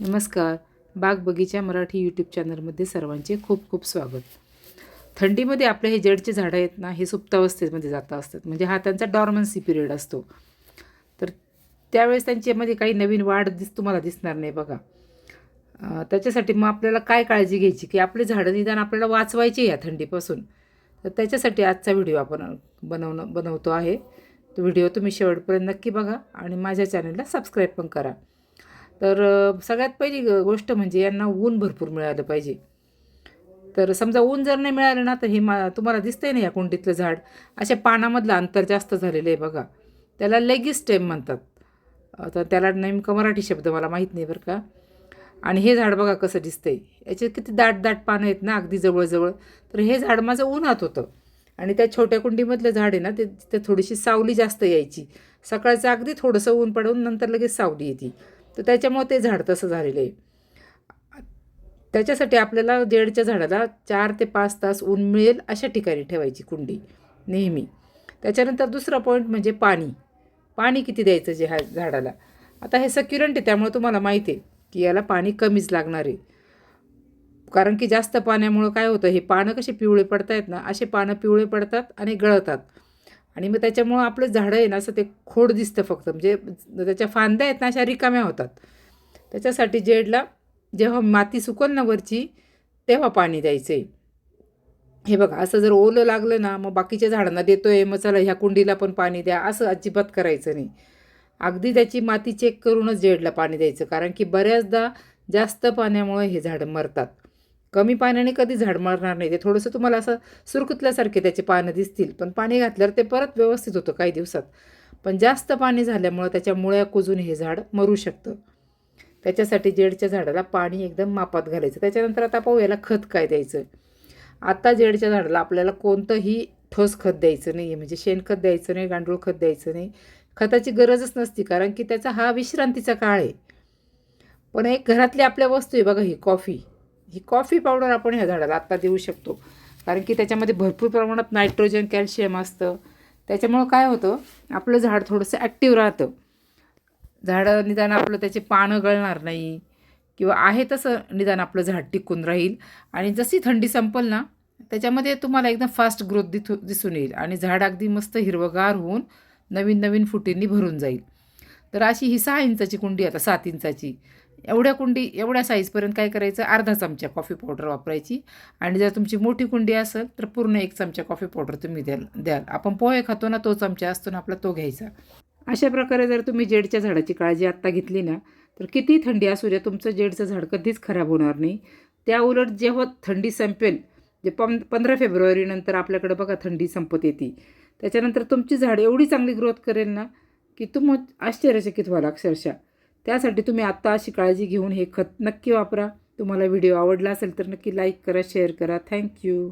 नमस्कार. बाग बगीचा मराठी यूट्यूब चॅनलमध्ये सर्वांचे खूप खूप स्वागत. थंडीमध्ये आपले हे जडचे झाडं आहेत ना हे सुप्तावस्थेमध्ये जाता असतात. म्हणजे हा त्यांचा डॉर्मन्सी पिरियड असतो. तर त्यावेळेस त्यांच्यामध्ये काही नवीन वाढ दिस तुम्हाला दिसणार नाही बघा. त्याच्यासाठी मग आपल्याला काय काळजी घ्यायची? की आपले झाडं निदान आपल्याला वाचवायचे या थंडीपासून. तर त्याच्यासाठी आजचा व्हिडिओ आपण बनवणं बनवतो आहे. तो व्हिडिओ तुम्ही शेवटपर्यंत नक्की बघा आणि माझ्या चॅनलला सबस्क्राईब पण करा. तर सगळ्यात पहिली ग- गोष्ट म्हणजे यांना ऊन भरपूर मिळालं पाहिजे. तर समजा ऊन जर नाही मिळालं ना तर हे मा तुम्हाला दिसतंय ना या कुंडीतलं झाड. अशा पानामधलं अंतर जास्त झालेलं आहे बघा. त्याला लेगी स्टेम म्हणतात. आता त्याला नेमकं मराठी शब्द मला माहीत नाही बरं का. आणि हे झाड बघा कसं दिसतंय. याचे किती दाट दाट पानं आहेत ना अगदी जवळजवळ. तर हे झाड माझं उन्हात होतं. आणि त्या छोट्या कुंडीमधलं झाड आहे ना ते तिथे थोडीशी सावली जास्त यायची. सकाळचं अगदी थोडंसं ऊन पडून नंतर लगेच सावली येते. तर त्याच्यामुळे ते झाड तसं झालेलं आहे. त्याच्यासाठी आपल्याला जेडच्या झाडाला चार ते पाच तास ऊन मिळेल अशा ठिकाणी ठेवायची कुंडी नेहमी. त्याच्यानंतर दुसरा पॉईंट म्हणजे पाणी. पाणी किती द्यायचं जे ह्या झाडाला? आता हे सक्युरंट आहे त्यामुळे तुम्हाला माहिती आहे की याला पाणी कमीच लागणार आहे. कारण की जास्त पाण्यामुळं काय होतं हे पानं कसे पिवळे पडतायत ना असे पानं पिवळे पडतात आणि गळतात. आणि मग त्याच्यामुळं आपलं झाडं आहे ना असं ते खोड दिसतं फक्त. म्हणजे त्याच्या फांद्या आहेत ना अशा रिकाम्या होतात. त्याच्यासाठी जेडला जेव्हा माती सुकल ना वरची तेव्हा पाणी द्यायचं आहे हे बघा असं जर ओलं लागलं ना मग बाकीच्या झाडांना देतो आहे मग चला ह्या कुंडीला पण पाणी द्या असं अजिबात करायचं नाही. अगदी त्याची माती चेक करूनच जेडला पाणी द्यायचं. कारण की बऱ्याचदा जास्त पाण्यामुळे हे झाडं मरतात. कमी पाण्याने कधी झाड मरणार नाही. ते थोडंसं तुम्हाला असं सुरकुतल्यासारखे त्याचे पानं दिसतील. पण पाणी घातल्यावर ते परत व्यवस्थित होतं काही दिवसात. पण जास्त पाणी झाल्यामुळं त्याच्या मुळ्या कुजून हे झाड मरू शकतं. त्याच्यासाठी जेडच्या झाडाला पाणी एकदम मापात घालायचं. त्याच्यानंतर आता पाहू याला खत काय द्यायचं? आता जेडच्या झाडाला आपल्याला कोणतंही ठोस खत द्यायचं नाही आहे म्हणजे शेणखत द्यायचं नाही गांडूळ खत द्यायचं नाही. खताची गरजच नसती कारण की त्याचा हा विश्रांतीचा काळ आहे. पण एक घरातली आपल्या वस्तू आहे बघा ही कॉफी. ही कॉफी पावडर आपण ह्या झाडाला आत्ता देऊ शकतो. कारण की त्याच्यामध्ये भरपूर प्रमाणात नायट्रोजन कॅल्शियम असतं. त्याच्यामुळं काय होतं आपलं झाड थोडंसं ॲक्टिव्ह राहतं. झाडं निदान आपलं त्याचे पानं गळणार नाही किंवा आहे तसं निदान आपलं झाड टिकून राहील. आणि जशी थंडी संपल ना त्याच्यामध्ये तुम्हाला एकदम फास्ट ग्रोथ दिथू दिसून येईल. आणि झाड अगदी मस्त हिरवगार होऊन नवीन नवीन फुटींनी भरून जाईल. तर अशी ही सहा इंचाची कुंडी आता सात इंचाची. एवढ्या कुंडी एवढ्या साईजपर्यंत काय करायचं? अर्धा चमचा कॉफी पावडर वापरायची. आणि जर तुमची मोठी कुंडी असेल तर पूर्ण एक चमचा कॉफी पावडर तुम्ही द्याल द्याल. आपण पोहे खातो ना तो चमचा असतो ना आपला तो घ्यायचा. अशा प्रकारे जर तुम्ही जेडच्या झाडाची काळजी आत्ता घेतली ना तर किती थंडी असू द्या तुमचं जेडचं झाड कधीच खराब होणार नाही. त्या उलट जेव्हा थंडी संपेल जे पं पंधरा फेब्रुवारीनंतर आपल्याकडे बघा थंडी संपत येते. त्याच्यानंतर तुमची झाड एवढी चांगली ग्रोथ करेल ना की तुम आश्चर्यचकित व्हाल अक्षरशः. त्यासाठी तुम्ही आत्ता अशी काळजी घेऊन हे खत नक्की वापरा. तुम्हाला व्हिडिओ आवडला असेल तर नक्की लाईक करा शेअर करा. थँक्यू